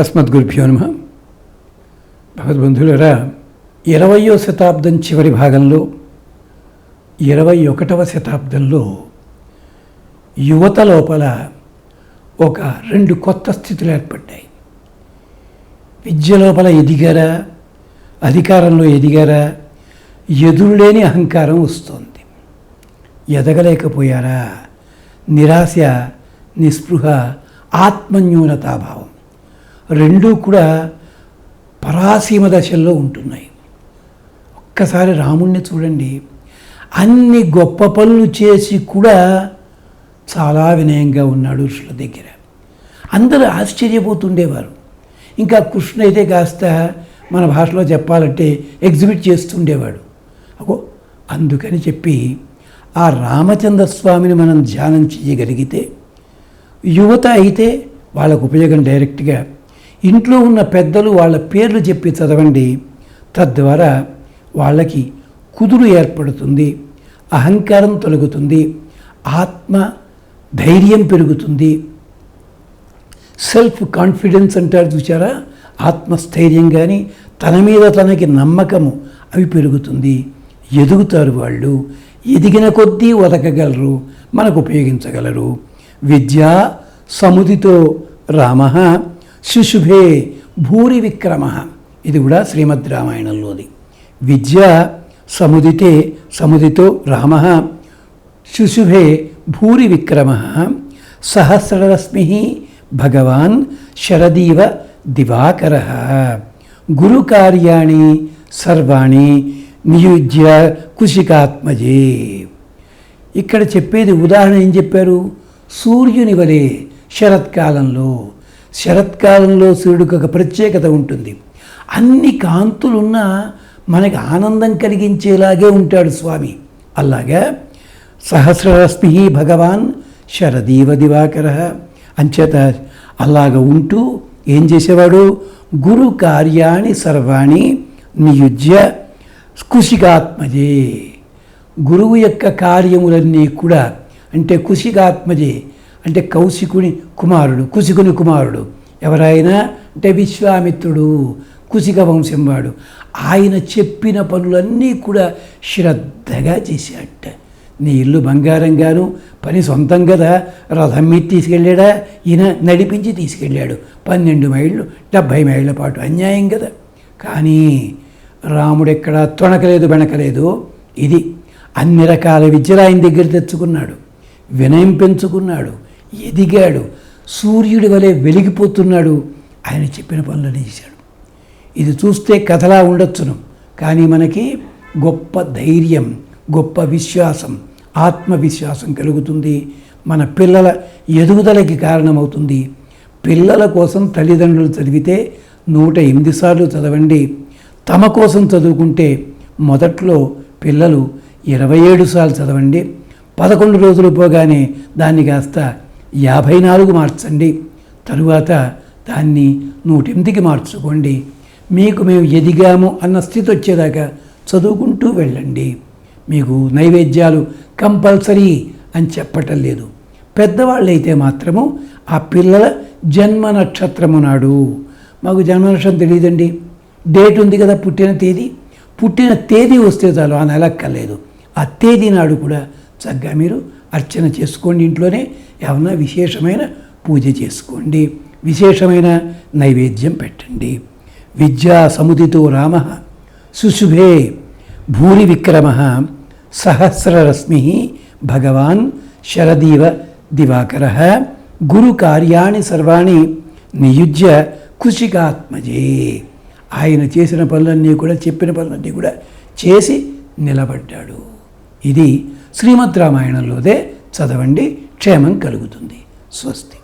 అస్మద్గురుభ్యో నమ. భగవద్బంధులరా ఇరవయో శతాబ్దం చివరి భాగంలో ఇరవై ఒకటవ శతాబ్దంలో యువత లోపల ఒక రెండు కొత్త స్థితులు ఏర్పడ్డాయి. విద్య లోపల ఎదిగారా అధికారంలో ఎదిగారా ఎదురులేని అహంకారం వస్తోంది. ఎదగలేకపోయారా నిరాశ నిస్పృహ ఆత్మన్యూనతాభావం. రెండూ కూడా పరాసీమ దశల్లో ఉంటున్నాయి. ఒక్కసారి రాముణ్ణి చూడండి. అన్ని గొప్ప పనులు చేసి కూడా చాలా వినయంగా ఉన్నాడు ఋషుల దగ్గర. అందరూ ఆశ్చర్యపోతుండేవారు. ఇంకా కృష్ణ అయితే కాస్త మన భాషలో చెప్పాలంటే ఎగ్జిబిట్ చేస్తుండేవాడు. అగో అందుకని చెప్పి ఆ రామచంద్ర స్వామిని మనం ధ్యానం చేయగలిగితే యువత అయితే వాళ్ళకు ఉపయోగం డైరెక్ట్గా ఇంట్లో ఉన్న పెద్దలు వాళ్ళ పేర్లు చెప్పి చదవండి. తద్వారా వాళ్ళకి కుదురు ఏర్పడుతుంది. అహంకారం తొలగుతుంది. ఆత్మ ధైర్యం పెరుగుతుంది. సెల్ఫ్ కాన్ఫిడెన్స్ అంటారు చూసారా ఆత్మస్థైర్యం కానీ తన మీద తనకి నమ్మకము అవి పెరుగుతుంది. ఎదుగుతారు వాళ్ళు. ఎదిగిన కొద్దీ ఒదకగలరు. మనకు ఉపయోగించగలరు. విద్యా సముదితో రామ. శిశుభే భూరి విక్రమ ఇది కూడా శ్రీమద్ రామాయణంలోది. విద్య సముదితే సముదితో రామ. శిశుభే భూరి విక్రమ సహస్రరశ్మి భగవాన్ శరదీవ దివాకర. గురు కార్యాణి సర్వాణి నియుజ్య కుశికాత్మజే. ఇక్కడ చెప్పేది ఉదాహరణ ఏం చెప్పారు? సూర్యుని వలె శరత్కాలంలో శరత్కాలంలో సూర్యుడికి ఒక ప్రత్యేకత ఉంటుంది. అన్ని కాంతులున్నా మనకి ఆనందం కలిగించేలాగే ఉంటాడు స్వామి. అలాగా? సహస్రరశ్మి భగవాన్ శరదీవ దివాకర. అంచేత అలాగ ఉంటూ ఏం చేసేవాడు? గురు కార్యాణి సర్వాణి నియుజ్య కుశికాత్మజే గురువు యొక్క కార్యములన్నీ కూడా అంటే కుశికాత్మజే అంటే కౌశికుని కుమారుడు కుశికుని కుమారుడు. ఎవరైనా అంటే విశ్వామిత్రుడు కుశిక వంశం వాడు ఆయన చెప్పిన పనులన్నీ కూడా శ్రద్ధగా చేశాడట. నీ ఇల్లు బంగారంగాను పని సొంతం కదా. రథం మీద తీసుకెళ్ళాడా? ఈయన నడిపించి తీసుకెళ్ళాడు. పన్నెండు మైళ్ళు డెబ్భై మైళ్ళ పాటు అన్యాయం కదా. కానీ రాముడు ఎక్కడ తొణకలేదు బెణకలేదు? ఇది అన్ని రకాల విద్యలు ఆయన దగ్గర తెచ్చుకున్నాడు. వినయం పెంచుకున్నాడు. ఎదిగాడు. సూర్యుడి వలె వెలిగిపోతున్నాడు. ఆయన చెప్పిన పనులని చేశాడు. ఇది చూస్తే కథలా ఉండొచ్చును. కానీ మనకి గొప్ప ధైర్యం గొప్ప విశ్వాసం ఆత్మవిశ్వాసం కలుగుతుంది. మన పిల్లల ఎదుగుదలకి కారణమవుతుంది. పిల్లల కోసం తల్లిదండ్రులు చదివితే నూట ఎనిమిది సార్లు చదవండి. తమ కోసం చదువుకుంటే మొదట్లో పిల్లలు ఇరవై ఏడు సార్లు చదవండి. పదకొండు రోజులు పోగానే దాన్ని కాస్త యాభై నాలుగు మార్చండి. తరువాత దాన్ని నూటెనిమిదికి మార్చుకోండి. మీకు మేము ఎదిగాము అన్న స్థితి వచ్చేదాకా చదువుకుంటూ వెళ్ళండి. మీకు నైవేద్యాలు కంపల్సరీ అని చెప్పటం లేదు. పెద్దవాళ్ళైతే మాత్రము ఆ పిల్లల జన్మ నక్షత్రము నాడు. మాకు జన్మ నక్షత్రం తెలియదండి. డేట్ ఉంది కదా పుట్టిన తేదీ. పుట్టిన తేదీ వస్తే చాలు ఆ నెలక్కర్లేదు. ఆ తేదీ నాడు కూడా చక్కగా మీరు అర్చన చేసుకోండి ఇంట్లోనే. ఏమన్నా విశేషమైన పూజ చేసుకోండి. విశేషమైన నైవేద్యం పెట్టండి. విద్యా సముదితో రామ సుశుభే భూరి విక్రమ సహస్రరశ్మి భగవాన్ శరదీవ దివాకర గురు కార్యాణి సర్వాణి నియుజ్య కుషికాత్మజే. ఆయన చేసిన పనులన్నీ కూడా చెప్పిన పనులన్నీ కూడా చేసి నిలబడ్డాడు. ఇది శ్రీమద్ రామాయణంలోదే చదవండి. క్షేమం కలుగుతుంది. స్వస్తి.